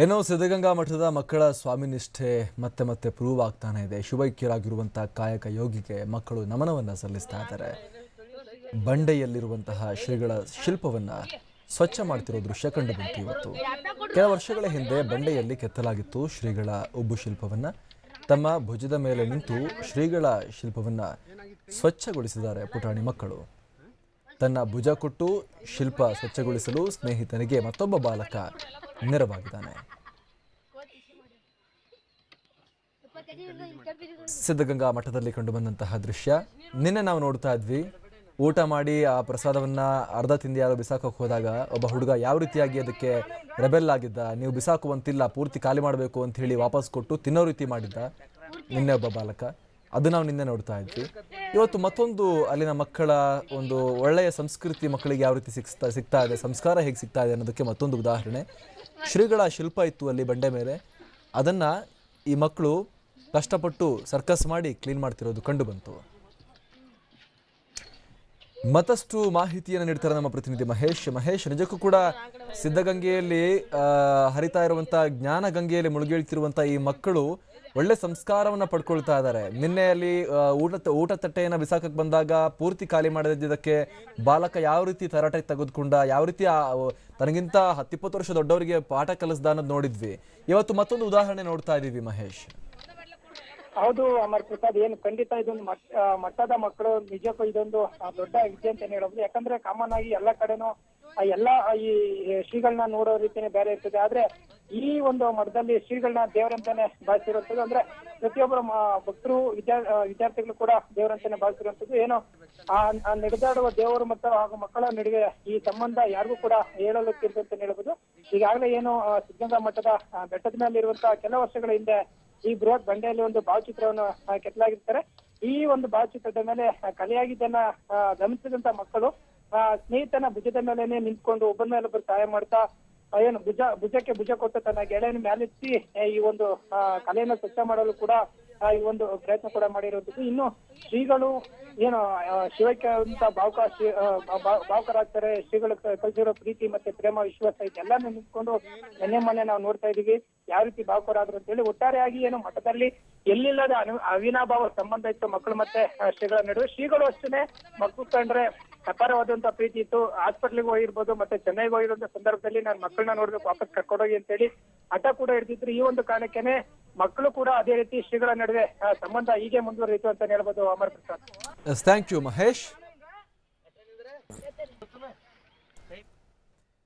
ಏನೋ ಸಿದ್ಧಗಂಗಾ ಮಠದ ಮಕ್ಕಳ ಸ್ವಾಮಿನಿಷ್ಠೆ ಮತ್ತೆ ಮತ್ತೆ ಪ್ರೂವ್ ಆಗ್ತಾನೆ ಇದೆ. ಶುಭೈಕ್ಯರಾಗಿರುವಂತಹ ಕಾಯಕ ಯೋಗಿಗೆ ಮಕ್ಕಳು ನಮನವನ್ನ ಸಲ್ಲಿಸ್ತಾ ಇದ್ದಾರೆ. ಬಂಡೆಯಲ್ಲಿರುವಂತಹ ಶ್ರೀಗಳ ಶಿಲ್ಪವನ್ನ ಸ್ವಚ್ಛ ಮಾಡ್ತಿರೋ ದೃಶ್ಯ ಕಂಡು ಬಂತು ಇವತ್ತು. ಕೆಲ ವರ್ಷಗಳ ಹಿಂದೆ ಬಂಡೆಯಲ್ಲಿ ಕೆತ್ತಲಾಗಿತ್ತು ಶ್ರೀಗಳ ಉಬ್ಬು ಶಿಲ್ಪವನ್ನ. ತಮ್ಮ ಭುಜದ ಮೇಲೆ ನಿಂತು ಶ್ರೀಗಳ ಶಿಲ್ಪವನ್ನ ಸ್ವಚ್ಛಗೊಳಿಸಿದ್ದಾರೆ ಪುಟಾಣಿ ಮಕ್ಕಳು. ತನ್ನ ಭುಜ ಕೊಟ್ಟು ಶಿಲ್ಪ ಸ್ವಚ್ಛಗೊಳಿಸಲು ಸ್ನೇಹಿತನಿಗೆ ಮತ್ತೊಬ್ಬ ಬಾಲಕ ನೆರವಾಗಿದ್ದಾನೆ ಸಿದ್ಧಗಂಗಾ ಮಠದಲ್ಲಿ ಕಂಡುಬಂದಂತಹ ದೃಶ್ಯ. ನಿನ್ನೆ ನಾವು ನೋಡ್ತಾ ಇದ್ವಿ. ಊಟ ಮಾಡಿ ಆ ಪ್ರಸಾದವನ್ನ ಅರ್ಧ ತಿಂಡಿ ಯಾರು ಬಿಸಾಕಕ್ಕೆ ಹೋದಾಗ ಒಬ್ಬ ಹುಡುಗ ಯಾವ ರೀತಿಯಾಗಿ ಅದಕ್ಕೆ ರೆಬೆಲ್ ಆಗಿದ್ದ, ನೀವು ಬಿಸಾಕುವಂತಿಲ್ಲ, ಪೂರ್ತಿ ಖಾಲಿ ಮಾಡಬೇಕು ಅಂತ ಹೇಳಿ ವಾಪಸ್ ಕೊಟ್ಟು ತಿನ್ನೋ ರೀತಿ ಮಾಡಿದ್ದ ನಿನ್ನೆ ಒಬ್ಬ ಬಾಲಕ. ಅದು ನಾವು ನಿನ್ನೆ ನೋಡ್ತಾ ಇದ್ವಿ. ಇವತ್ತು ಮತ್ತೊಂದು ಅಲ್ಲಿನ ಮಕ್ಕಳ ಒಂದು ಒಳ್ಳೆಯ ಸಂಸ್ಕೃತಿ ಮಕ್ಕಳಿಗೆ ಯಾವ ರೀತಿ ಸಿಗ್ತಾ ಸಿಗ್ತಾ ಇದೆ, ಸಂಸ್ಕಾರ ಹೇಗೆ ಸಿಗ್ತಾ ಇದೆ ಅನ್ನೋದಕ್ಕೆ ಮತ್ತೊಂದು ಉದಾಹರಣೆ. ಶ್ರೀಗಳ ಶಿಲ್ಪ ಇತ್ತು ಅಲ್ಲಿ ಬಂಡೆ ಮೇಲೆ. ಅದನ್ನು ಈ ಮಕ್ಕಳು ಕಷ್ಟಪಟ್ಟು ಸರ್ಕಸ್ ಮಾಡಿ ಕ್ಲೀನ್ ಮಾಡ್ತಿರೋದು ಕಂಡು ಬಂತು. ಮತ್ತಷ್ಟು ಮಾಹಿತಿಯನ್ನು ನೀಡ್ತಾರೆ ನಮ್ಮ ಪ್ರತಿನಿಧಿ ಮಹೇಶ್. ಮಹೇಶ್, ನಿಜಕ್ಕೂ ಕೂಡ ಸಿದ್ಧಗಂಗೆಯಲ್ಲಿ ಹರಿತಾ ಇರುವಂತಹ ಜ್ಞಾನ ಗಂಗೆಯಲ್ಲಿ ಮುಳುಗೇಳ್ತಿರುವಂತಹ ಈ ಮಕ್ಕಳು ಒಳ್ಳೆ ಸಂಸ್ಕಾರವನ್ನ ಪಡ್ಕೊಳ್ತಾ ಇದ್ದಾರೆ ನಿನ್ನೆ ಅಲ್ಲಿ ಊಟ ಊಟ ತಟ್ಟೆಯನ್ನ ಬಿಸಾಕಕ್ಕೆ ಬಂದಾಗ ಪೂರ್ತಿ ಖಾಲಿ ಮಾಡದಿದ್ದಕ್ಕೆ ಬಾಲಕ ಯಾವ ರೀತಿ ತರಾಟೆ ತೆಗೆದುಕೊಂಡ, ಯಾವ ರೀತಿ ತನಗಿಂತ ಹತ್ತಿಪ್ಪತ್ತು ವರ್ಷ ದೊಡ್ಡವರಿಗೆ ಪಾಠ ಕಲಿಸ್ದ ಅನ್ನೋದು ನೋಡಿದ್ವಿ. ಇವತ್ತು ಮತ್ತೊಂದು ಉದಾಹರಣೆ ನೋಡ್ತಾ ಇದೀವಿ ಮಹೇಶ್. ಹೌದು ಅಮರ್ ಪ್ರಸಾದ್ ಏನು ಖಂಡಿತ ಇದೊಂದು ಮಟ್ಟದ ಮಕ್ಕಳು ನಿಜಕ್ಕೂ ಇದೊಂದು ದೊಡ್ಡ ಹೆಜ್ಜೆ ಅಂತ ಹೇಳ್ಬೋದು. ಯಾಕಂದ್ರೆ ಕಾಮನ್ ಆಗಿ ಎಲ್ಲ ಕಡೆನೂ ಆ, ಎಲ್ಲಾ ಈ ಶ್ರೀಗಳನ್ನ ನೋಡೋ ರೀತಿನೇ ಬೇರೆ ಇರ್ತದೆ. ಆದ್ರೆ ಈ ಒಂದು ಮಠದಲ್ಲಿ ಶ್ರೀಗಳನ್ನ ದೇವರಂತಾನೆ ಭಾವಿಸಿರುವಂತದ್ದು ಅಂದ್ರೆ ಪ್ರತಿಯೊಬ್ಬರು ಭಕ್ತರು ವಿದ್ಯಾ ವಿದ್ಯಾರ್ಥಿಗಳು ಕೂಡ ದೇವರಂತಾನೆ ಭಾವಿಸಿರುವಂತದ್ದು ಏನು ಆ ನಡೆದಾಡುವ ದೇವರು ಮತ್ತು ಹಾಗೂ ಮಕ್ಕಳ ನಡುವೆ ಈ ಸಂಬಂಧ ಯಾರಿಗೂ ಕೂಡ ಹೇಳಲು ಅಂತ ಹೇಳ್ಬೋದು. ಈಗಾಗಲೇ ಏನು ಸಿದ್ಧಗಂಗಾ ಮಠದ ಬೆಟ್ಟದ ಮೇಲೆ ಇರುವಂತಹ ಕೆಲ ವರ್ಷಗಳ ಹಿಂದೆ ಈ ಬೃಹತ್ ಬಂಡೆಯಲ್ಲಿ ಒಂದು ಭಾವಚಿತ್ರವನ್ನು ಕೆತ್ತಲಾಗಿರ್ತಾರೆ. ಈ ಒಂದು ಭಾವಚಿತ್ರದ ಮೇಲೆ ಕಲೆಯಾಗಿದ್ದನ್ನ ಗಮನಿಸಿದಂತ ಮಕ್ಕಳು ಸ್ನೇಹಿತನ ಭುಜದ ಮೇಲೆನೆ ನಿಂತ್ಕೊಂಡು ಒಬ್ಬನ ಮೇಲೆ ಒಬ್ಬರು ಸಹಾಯ ಮಾಡ್ತಾ ಏನು, ಭುಜ, ಭುಜಕ್ಕೆ ಭುಜ ಕೊಟ್ಟು ತನ್ನ ಗೆಳೆಯನ ಮ್ಯಾಲೆತ್ತಿ ಈ ಒಂದು ಕಲೆಯನ್ನು ಸ್ವಚ್ಛ ಮಾಡಲು ಕೂಡ ಈ ಒಂದು ಪ್ರಯತ್ನ ಕೂಡ ಮಾಡಿರುವಂತದ್ದು ಇನ್ನು ಶ್ರೀಗಳು, ಏನು ಶಿವಕ್ಕೆ ಅಂತ ಭಾವುಕ ಭಾವುಕರಾಗ್ತಾರೆ, ಶ್ರೀಗಳು ಕಲಿಸಿರೋ ಪ್ರೀತಿ ಮತ್ತೆ ಪ್ರೇಮ, ವಿಶ್ವಾಸ ಇದೆಲ್ಲಾನು ನಿಂತ್ಕೊಂಡು ನೆನ್ನೆ ಮೊನ್ನೆ ನಾವು ನೋಡ್ತಾ ಇದೀವಿ ಯಾವ ರೀತಿ ಭಾವುಕರಾದ್ರು ಅಂತ ಹೇಳಿ ಒಟ್ಟಾರೆಯಾಗಿ ಏನು ಮಠದಲ್ಲಿ ಎಲ್ಲಿಲ್ಲದ ಅವಿನಾಭಾವ ಸಂಬಂಧ ಇತ್ತು ಮಕ್ಕಳು ಮತ್ತೆ ಶ್ರೀಗಳ ನಡುವೆ. ಶ್ರೀಗಳು ಅಷ್ಟೇ ಮಕ್ಕಳು ಕಂಡ್ರೆ ಅಪಾರವಾದಂತ ಪ್ರೀತಿ ಇತ್ತು. ಹಾಸ್ಪಿಟ್ಲಿಗೆ ಹೋಗಿರ್ಬೋದು, ಮತ್ತೆ ಚೆನ್ನೈಗೆ ಹೋಗಿರುವಂತ ಸಂದರ್ಭದಲ್ಲಿ ನಾನು ಮಕ್ಕಳನ್ನ ನೋಡ್ಬೇಕು, ವಾಪಸ್ ಕರ್ಕೊಂಡೋಗಿ ಅಂತೇಳಿ ಹಠ ಕೂಡ ಹಿಡಿದಿದ್ರು. ಈ ಒಂದು ಕಾರಣಕ್ಕೆನೆ ಮಕ್ಕಳು ಕೂಡ ಅದೇ ರೀತಿ ಶ್ರೀಗಳ ನಡುವೆ ಸಂಬಂಧ ಹೀಗೆ ಮುಂದುವರಿಯಿತು ಅಂತ ಹೇಳ್ಬೋದು Amar Prasad. Thank you Mahesh.